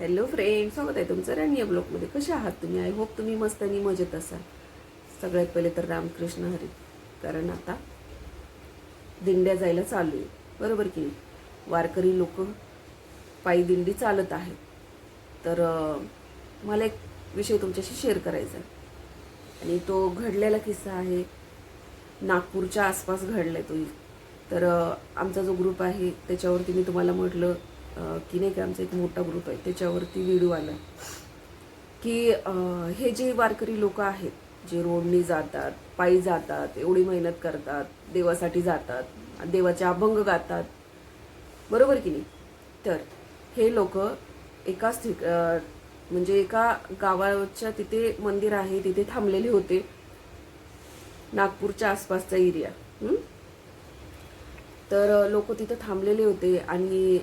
Hello friend स्वागत आहे तुमचं राणी ब्लॉकमध्ये ब्लॉगमध्ये. कसे आहात तुम्ही? आय होप तुम्ही मस्त आणि मजेत असाल. सगळ्यात पहिले तर रामकृष्ण हरी. कारण आता दिंड्या जायला चालू आहे. बरोबर की नाही? वारकरी लोक पायी दिंडी चालत आहेत. तर मला एक विषय तुमच्याशी शेअर करायचा आणि तो घडलेला किस्सा आहे. नागपूरच्या आसपास घडला आहे तो. तर आमचा जो ग्रुप आहे त्याच्यावरती मी तुम्हाला म्हटलं की नाही का आमचा एक मोठा ग्रुप आहे त्याच्यावरती व्हिडिओ आला. की हे जे वारकरी लोक आहेत जे रोडनी जातात पायी जातात एवढी मेहनत करतात देवासाठी जातात देवाचे अभंग गातात बरोबर की नाही? तर हे लोक एकाच ठिक म्हणजे एका गावाच्या तिथे मंदिर आहे तिथे थांबलेले होते. नागपूरच्या आसपासचा एरिया तर लोक तिथं थांबलेले होते आणि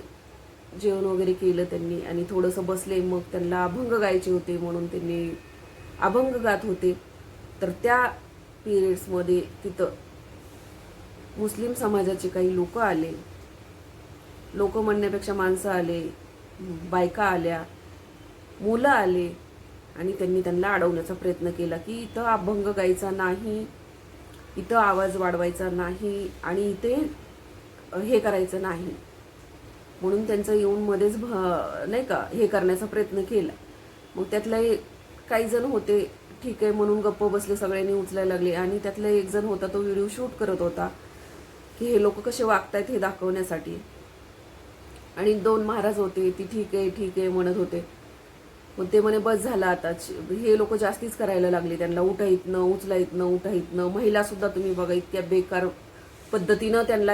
जेवण वगैरे केलं त्यांनी आणि थोडंसं बसले मग त्यांना अभंग गायचे होते म्हणून त्यांनी अभंग गात होते. तर त्या पिरियड्समध्ये तिथं मुस्लिम समाजाचे काही लोक आले. लोक म्हणण्यापेक्षा माणसं आले बायका आल्या मुलं आले आणि त्यांनी त्यांना अडवण्याचा प्रयत्न केला की इथं अभंग गायचा नाही इथं आवाज वाढवायचा नाही आणि इथे हे करायचं नाही. म्हणून त्यांचं येऊन मध्येच भ नाही का हे करण्याचा प्रयत्न केला. मग त्यातले काही जण होते ठीक आहे म्हणून गप्प बसले सगळ्यांनी उचलायला लागले. आणि त्यातला एक जण होता तो व्हिडिओ शूट करत होता की हे लोक कसे वागतायत हे दाखवण्यासाठी. आणि दोन महाराज होते ती ठीक आहे ठीक आहे म्हणत होते. मग ते म्हणे बस झालं आता हे लोक जास्तीच करायला लागले त्यांना उठा येतनं उचला इथनं उठा येतनं महिला सुद्धा तुम्ही बघा इतक्या बेकार पद्धतीनं त्यांना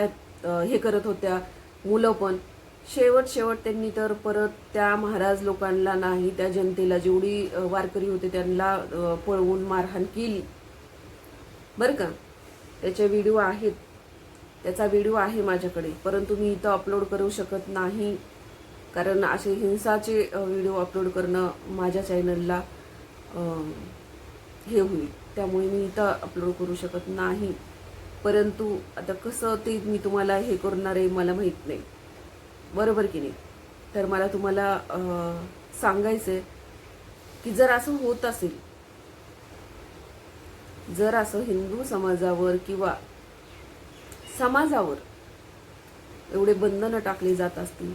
हे करत होत्या मुलं पण. शेवट शेवट त्यांनी तर परत त्या महाराज लोकांना नाही त्या जनतेला जेवढी वारकरी होते त्यांना पळवून मारहाण केली. बरं का? त्याचे व्हिडिओ आहेत. त्याचा व्हिडिओ आहे माझ्याकडे. परंतु मी इथं अपलोड करू शकत नाही. कारण असे हिंसाचे व्हिडिओ अपलोड करणं माझ्या चॅनलला हे होईल. त्यामुळे मी इथं अपलोड करू शकत नाही. परंतु आता कसं ते मी तुम्हाला हे करणार आहे मला माहीत नाही. बरोबर की नाही? तर मला तुम्हाला सांगायचं आहे की जर असं होत असेल जर असं हिंदू समाजावर किंवा समाजावर एवढे बंधनं टाकले जात असतील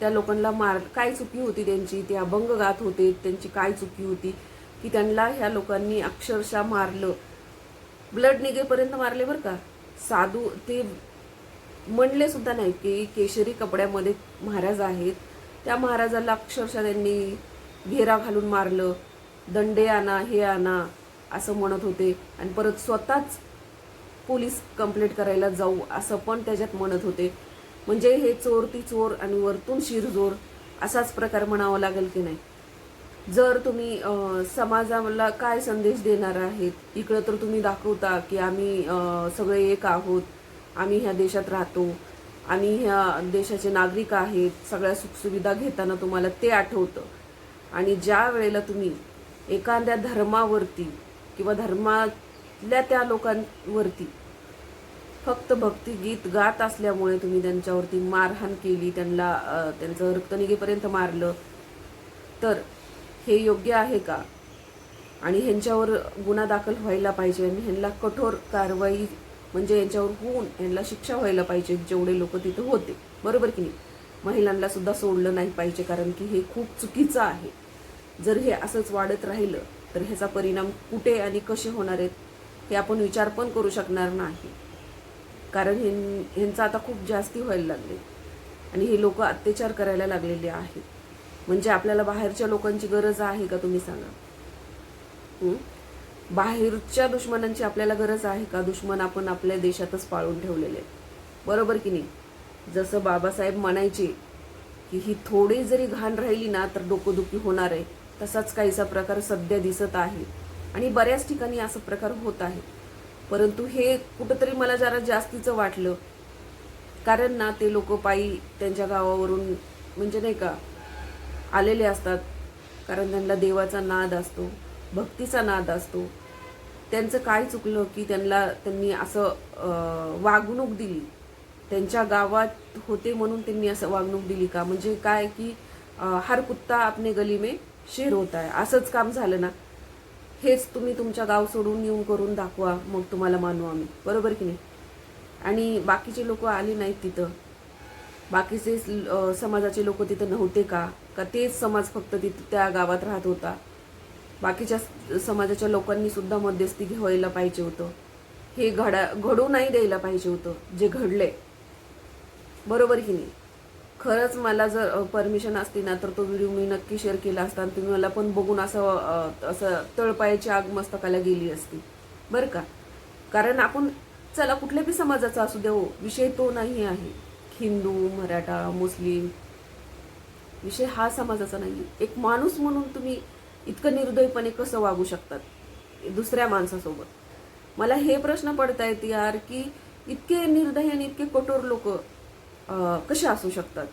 त्या लोकांना मार काय चुकी होती त्यांची? ते अभंग गात होते त्यांची काय चुकी होती? की त्यांना ह्या लोकांनी अक्षरशः मारलं. ब्लड निघेपर्यंत मारले बरं का? साधू ते म्हणले सुद्धा नाही की केशरी कपड्यामध्ये महाराज आहेत. त्या महाराजाला अक्षरशः त्यांनी घेरा घालून मारलं दंडे आणा हे आणा असं म्हणत होते. आणि परत स्वतःच पोलीस कंप्लेंट करायला जाऊ असं पण त्याच्यात म्हणत होते. म्हणजे हे चोर ती चोर आणि वरतून शिरजोर असाच प्रकार म्हणावा लागेल की नाही? जर तुम्ही समाजाला काय संदेश देणार आहेत? इकडं तर तुम्ही दाखवता की आम्ही सगळे एक आहोत. आम्ही ह्या देशात राहतो. आम्ही ह्या देशाचे नागरिक आहेत. सगळ्या सुखसुविधा घेताना तुम्हाला ते आठवतं. आणि ज्या वेळेला तुम्ही एखाद्या धर्मावरती किंवा धर्मातल्या त्या लोकांवरती फक्त भक्तिगीत गात असल्यामुळे तुम्ही त्यांच्यावरती मारहाण केली त्यांना त्यांचं रक्त निघेपर्यंत मारलं तर हे योग्य आहे का? आणि ह्यांच्यावर गुन्हा दाखल व्हायला पाहिजे आणि ह्यांना कठोर कारवाई म्हणजे यांच्यावर होऊन यांना शिक्षा व्हायला पाहिजे जेवढे लोक तिथं होते. बरोबर की नाही? महिलांना सुद्धा सोडलं नाही पाहिजे कारण की हे खूप चुकीचं आहे. जर हे असंच वाढत राहिलं तर ह्याचा परिणाम कुठे आणि कसे होणार आहेत हे आपण विचार पण करू शकणार नाही. कारण हे ह्यांचं आता खूप जास्ती व्हायला लागले. आणि हे लोक अत्याचार करायला लागलेले आहेत. म्हणजे आपल्याला बाहेरच्या लोकांची गरज आहे का तुम्ही सांगा? बाहेरच्या दुश्मनांची आपल्याला गरज आहे का? दुश्मन आपण आपल्या देशातच पाळून ठेवलेले बरोबर की नाही? जसं बाबासाहेब म्हणायचे की ही थोडी जरी घाण राहिली ना तर डोकोदुखी होणार आहे. तसाच काहीसा प्रकार सध्या दिसत आहे. आणि बऱ्याच ठिकाणी असं प्रकार होत आहे. परंतु हे कुठंतरी मला जरा जास्तीचं वाटलं. कारण ना ते लोक पायी त्यांच्या गावावरून म्हणजे नाही का आलेले असतात. कारण त्यांना देवाचा नाद असतो भक्तीचा नाद असतो. त्यांचं काय चुकलं की त्यांना त्यांनी असं वागणूक दिली. त्यांच्या गावात होते म्हणून त्यांनी असं वागणूक दिली का? म्हणजे काय की हर कुत्ता आपने गली में शेर होता आहे असंच काम झालं ना? हेच तुम्ही तुमच्या गाव सोडून येऊन करून दाखवा मग तुम्हाला मानू आम्ही. बरोबर की नाही? आणि बाकीचे लोक आले नाहीत तिथं. बाकीचे समाजाचे लोक तिथं नव्हते का? का तेच समाज फक्त तिथं त्या गावात राहत होता? बाकीच्या समाजाच्या लोकांनी सुद्धा मध्यस्थी घ्यायला पाहिजे होतं. हे घडा घडू नाही द्यायला पाहिजे होतं जे घडले बरोबर की नाही? खरंच मला जर परमिशन असती ना तर तो व्हिडिओ मी नक्की शेअर केला असता आणि तुम्ही मला पण बघून असं असं तळपायाची आग मस्तकाला गेली असती. बरं का? कारण आपण चला कुठल्या बी समाजाचा असू द्या हो विषय तो नाही आहे. हिंदू मराठा मुस्लिम विषय हा समाजाचा नाही एक माणूस म्हणून तुम्ही इतकं निर्दयपणे कसं वागू शकतात? दुसऱ्या माणसासोबत. मला हे प्रश्न पडतायत यार की इतके निर्दय आणि इतके कठोर लोक कसे असू शकतात?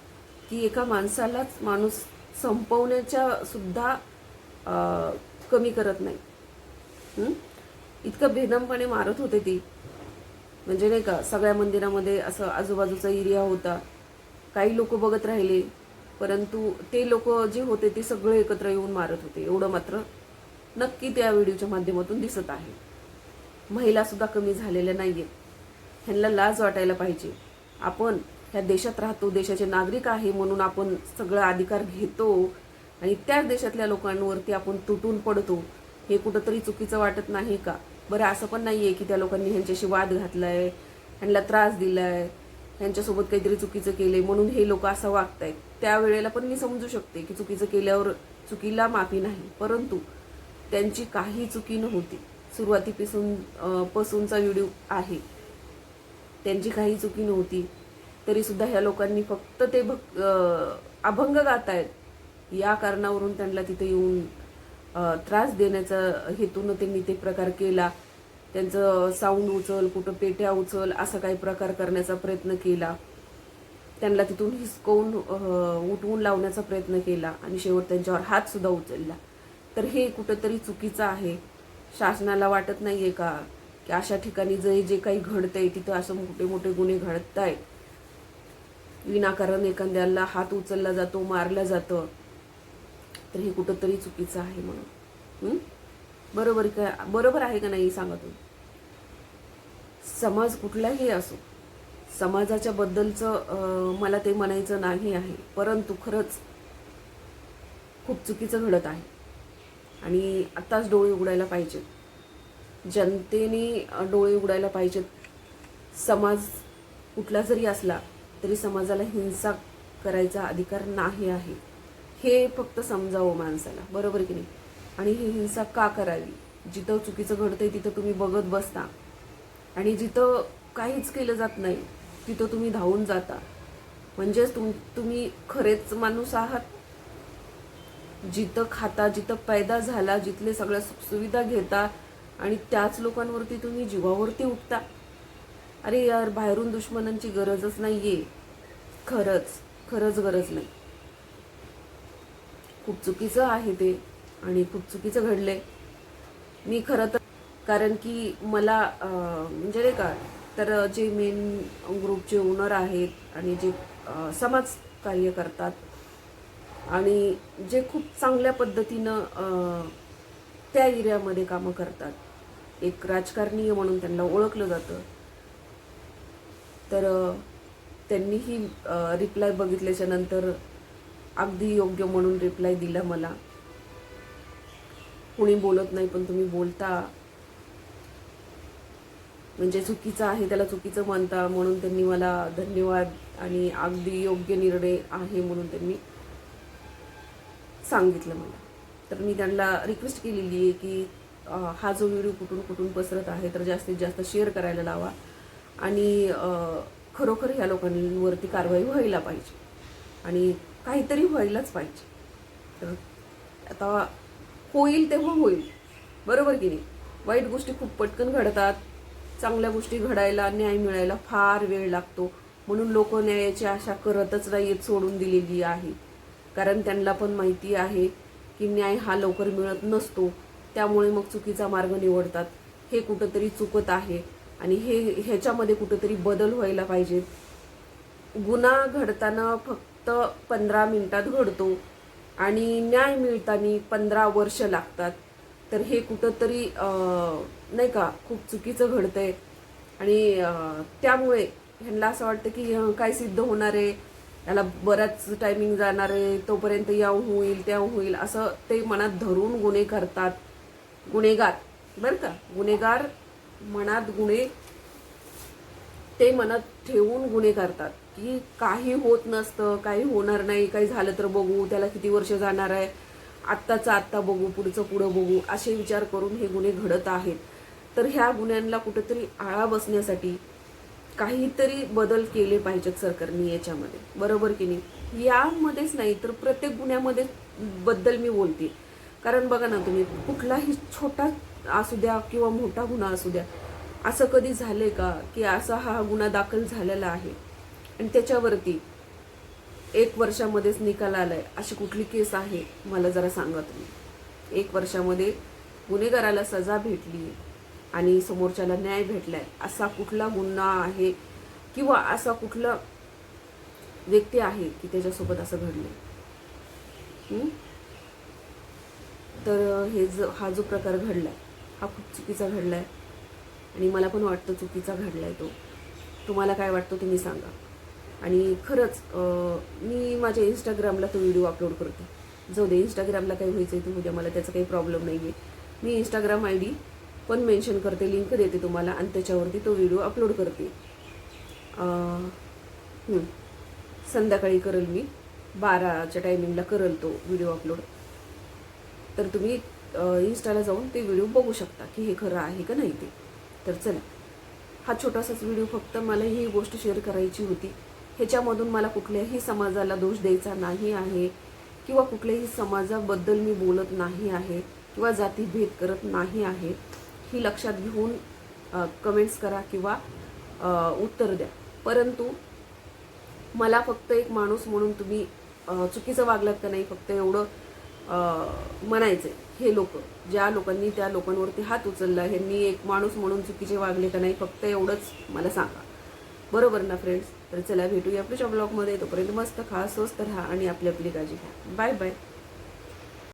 की एका माणसालाच माणूस संपवण्याच्या सुद्धा कमी करत नाही. इतकं बेदमपणे मारत होते ती. म्हणजे नाही का सगळ्या मंदिरामध्ये असं आजूबाजूचा एरिया होता. काही लोक बघत राहिले. परंतु ते लोक जे होते ते सगळे एकत्र येऊन मारत होते. एवढं मात्र नक्की त्या व्हिडिओच्या माध्यमातून दिसत आहे. महिलासुद्धा कमी झालेल्या नाही आहेत ह्यांना लाज वाटायला पाहिजे. आपण ह्या देशात राहतो देशाचे नागरिक आहे म्हणून आपण सगळा अधिकार घेतो आणि त्याच देशातल्या लोकांवरती आपण तुटून पडतो. हे कुठंतरी चुकीचं वाटत नाही का? बरं असं पण नाही आहे की त्या लोकांनी ह्यांच्याशी वाद घातलाय ह्यांना त्रास दिला आहे यांच्यासोबत काहीतरी चुकीचं केलंय म्हणून हे लोक असं वागतायत. त्यावेळेला पण मी समजू शकते की चुकीचं केल्यावर चुकीला माफी नाही. परंतु त्यांची काही चुकी नव्हती. सुरुवातीपासून पासूनचा व्हिडिओ आहे. त्यांची काही चुकी नव्हती. तरी सुद्धा ह्या लोकांनी फक्त ते भक् अभंग गात आहेत या कारणावरून त्यांना तिथे येऊन त्रास देण्याचा हेतूनं त्यांनी ते प्रकार केला. त्यांचं साऊंड उचल कुठं पेट्या उचल असा काही प्रकार करण्याचा प्रयत्न केला. त्यांना तिथून हिसकवून उठवून लावण्याचा प्रयत्न केला आणि शेवट त्यांच्यावर हातसुद्धा उचलला. तर हे कुठंतरी चुकीचं आहे. शासनाला वाटत नाही आहे का? की अशा ठिकाणी जे जे काही घडतंय तिथं असं मोठे मोठे गुन्हे घडत आहेत विनाकारण एखाद्याला हात उचलला जातो मारलं जातं. तर हे कुठंतरी चुकीचं आहे म्हणून. बरोबर का बरोबर आहे का नाही सांगा तुम्ही समाज कुठलाही असो समाजाच्या बद्दलचं मला ते म्हणायचं नाही आहे परंतु खरंच खूप चुकीचं घडत आहे. आणि आत्ताच डोळे उघडायला पाहिजेत. जनतेने डोळे उघडायला पाहिजेत. समाज कुठला जरी असला तरी समाजाला हिंसा करायचा अधिकार नाही आहे. हे फक्त समजावं माणसाला बरोबर की नाही? आणि ही हिंसा का करावी? जिथं चुकीचं घडतंय तिथं तुम्ही बघत बसता. आणि जिथं काहीच केलं जात नाही तिथं तुम्ही धावून जाता. म्हणजेच तुम तुम्ही खरेच माणूस आहात. जिथं खाता जिथं पैदा झाला जिथले सगळ्या सुखसुविधा घेता आणि त्याच लोकांवरती तुम्ही जीवावरती उठता. अरे यार बाहेरून दुश्मनांची गरजच नाही आहे खरंच खरंच गरज नाही. खूप चुकीचं आहे ते. आणि खूप चुकीचं घडलंय. मी खरं तर कारण की मला म्हणजे नाही का तर जे मेन ग्रुपचे ओनर आहेत आणि जे समाज कार्य करतात आणि जे खूप चांगल्या पद्धतीनं त्या एरियामध्ये कामं करतात. एक राजकारणीय म्हणून त्यांना ओळखलं जातं. तर त्यांनीही रिप्लाय बघितल्याच्या नंतर अगदी योग्य म्हणून रिप्लाय दिला मला. कुणी बोलत नाही पण तुम्ही बोलता. म्हणजे चुकीचं आहे त्याला चुकीचं म्हणता म्हणून त्यांनी मला धन्यवाद आणि अगदी योग्य निर्णय आहे म्हणून त्यांनी सांगितलं मला. तर मी त्यांना रिक्वेस्ट केलेली आहे की हा जो व्हिडिओ कुठून कुठून पसरत आहे तर जास्तीत जास्त शेअर करायला लावा. आणि खरोखर ह्या लोकांवरती कारवाई व्हायला पाहिजे. आणि काहीतरी व्हायलाच पाहिजे. तर आता होईल तेव्हा होईल. बरोबर की नाही? वाईट गोष्टी खूप पटकन घडतात. चांगल्या गोष्टी घडायला न्याय मिळायला फार वेळ लागतो. म्हणून लोक न्यायाची आशा करतच नाहीत सोडून दिलेली आहे. कारण त्यांना पण माहिती आहे की न्याय हा लवकर मिळत नसतो. त्यामुळे मग चुकीचा मार्ग निवडतात. हे कुठंतरी चुकत आहे. आणि हे ह्याच्यामध्ये कुठंतरी बदल व्हायला पाहिजे गुन्हा घडताना फक्त पंधरा मिनिटात घडतो. आणि न्याय मिळताना पंधरा वर्ष लागतात. तर हे कुठंतरी नाही का खूप चुकीचं घडतंय. आणि त्यामुळे ह्यांना असं वाटतं की काय सिद्ध होणार आहे? याला बराच टायमिंग जाणार आहे. तोपर्यंत या होईल त्या होईल असं ते मनात धरून गुन्हे करतात. गुन्हेगार बरं का? गुन्हेगार मनात गुन्हे ते मनात ठेवून गुन्हे करतात की काही होत नसतं काही होणार नाही काही झालं तर बघू त्याला किती वर्ष जाणार आहे आत्ताचं आत्ता बघू पुढचं पुढं बघू असे विचार करून हे गुन्हे घडत आहेत. तर ह्या गुन्ह्यांना कुठेतरी आळा बसण्यासाठी काहीतरी बदल केले पाहिजेत सरकारने याच्यामध्ये. बरोबर की नाही? यामध्येच नाही तर प्रत्येक गुन्ह्यामध्ये बद्दल मी बोलते. कारण बघा ना तुम्ही कुठलाही छोटा असू द्या किंवा मोठा गुन्हा असू द्या असं कधी झालं आहे का की असा हा गुन्हा दाखल झालेला आहे? आणि त्याच्यावरती एक वर्षामध्येच निकाल आला आहे अशी कुठली केस आहे? मला जरा सांगा तुम्ही. एक वर्षामध्ये गुन्हेगाराला सजा भेटली आणि समोरच्याला न्याय भेटला आहे असा कुठला गुन्हा आहे? किंवा असा कुठला व्यक्ती आहे की त्याच्यासोबत असं घडलं आहे तर हे जो हा जो प्रकार घडलाय हा खूप चुकीचा घडला आहे आणि मला पण वाटतं चुकीचा घडला आहे तो. तुम्हाला काय वाटतं तुम्ही सांगा. आणि खरंच मी माझ्या इंस्टाग्रामला तो व्हिडिओ अपलोड करते. जाऊ दे इंस्टाग्रामला काही व्हायचं आहे ते उद्या मला त्याचा काही प्रॉब्लेम नाही आहे मी इंस्टाग्राम आय डी पण मेन्शन करते लिंक देते तुम्हाला आणि त्याच्यावरती तो व्हिडिओ अपलोड करते. संध्याकाळी करेल मी. बाराच्या टायमिंगला करेल तो व्हिडिओ अपलोड तर तुम्ही इंस्टाला जाऊन ते व्हिडिओ बघू शकता की हे खरं आहे का नाही ते. तर चला. हा छोटासाच व्हिडिओ फक्त मला ही गोष्ट शेअर करायची होती. ह्याच्यामधून मला कुठल्याही समाजाला दोष द्यायचा नाही आहे किंवा कुठल्याही समाजाबद्दल मी बोलत नाही आहे किंवा जातीभेद करत नाही आहे ही लक्षात घेऊन कमेंट्स करा किंवा उत्तर द्या. परंतु मला फक्त एक माणूस म्हणून तुम्ही चुकीचं वागलात का नाही फक्त एवढं म्हणायचे हे लोक ज्या लोकांनी त्या लोकांवरती हात उचलला ह्यांनी एक माणूस म्हणून चुकीचे वागले का नाही फक्त एवढंच मला सांगा. बरोबर ना फ्रेंड्स तर चला भेटूया पुढच्या ब्लॉगमध्ये तोपर्यंत मस्त खा स्वस्त राहा आणि आपली आपली काळजी घ्या. Bye bye